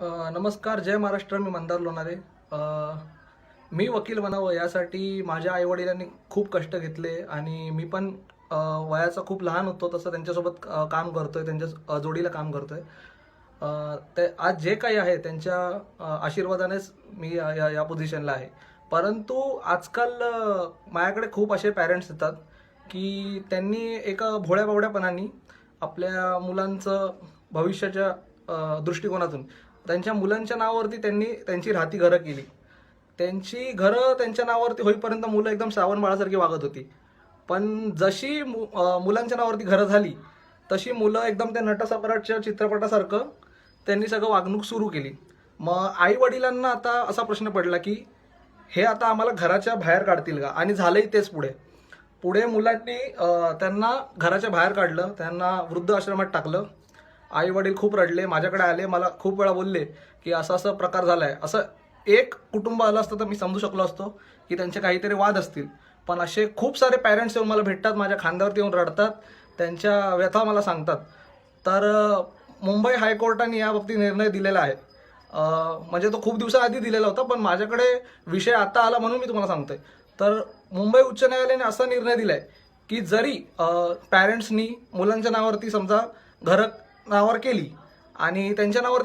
नमस्कार जय महाराष्ट्र. मी मंदार लोणारे. मी वकील बनावं यासाठी माझ्या आईवडिलांनी खूप कष्ट घेतले आणि मी पण वयाचा खूप लहान होतो तसं त्यांच्यासोबत काम करतोय त्यांच्या जोडीला काम करतोय. ते आज जे काही आहे त्यांच्या आशीर्वादानेच मी या या- या पोझिशनला आहे. परंतु आजकाल माझ्याकडे खूप असे पॅरेंट्स येतात की त्यांनी एका भोळ्या बावड्यापणाने आपल्या मुलांचं भविष्याच्या दृष्टिकोनातून त्यांच्या मुलांच्या नावावरती त्यांनी त्यांची राहती घरं केली. त्यांची घरं त्यांच्या नावावरती होईपर्यंत मुलं एकदम श्रावण बाळासारखी वागत होती. पण जशी मु- मुलांच्या नावावरती घरं झाली तशी मुलं एकदम त्या नटसम्राटच्या चित्रपटासारखं त्यांनी सगळं वागणूक सुरू केली. मग आई वडिलांना आता असा प्रश्न पडला की हे आता आम्हाला घराच्या बाहेर काढतील का? आणि झालंही तेच पुढे. पुढे मुलांनी त्यांना घराच्या बाहेर काढलं त्यांना वृद्ध आश्रमात टाकलं. आई वडील खूप रडले माझ्याकडे आले मला खूप वेळा बोलले की असं असं प्रकार झाला आहे असं एक कुटुंब आलं असतं तर मी समजू शकलो असतो की त्यांचे काहीतरी वाद असतील. पण असे खूप सारे पॅरेंट्स येऊन मला भेटतात माझ्या खांद्यावरती येऊन रडतात त्यांच्या व्यथा मला सांगतात. तर मुंबई हायकोर्टाने या बाबतीत निर्णय दिलेला आहे. म्हणजे तो खूप दिवसाआधी दिलेला होता पण माझ्याकडे विषय आता आला म्हणून मी तुम्हाला सांगतोय. तर मुंबई उच्च न्यायालयाने असा निर्णय दिला आहे की जरी पॅरेंट्सनी मुलांच्या नावावरती समजा घरक नावावर केली आणि त्यांच्या नावावर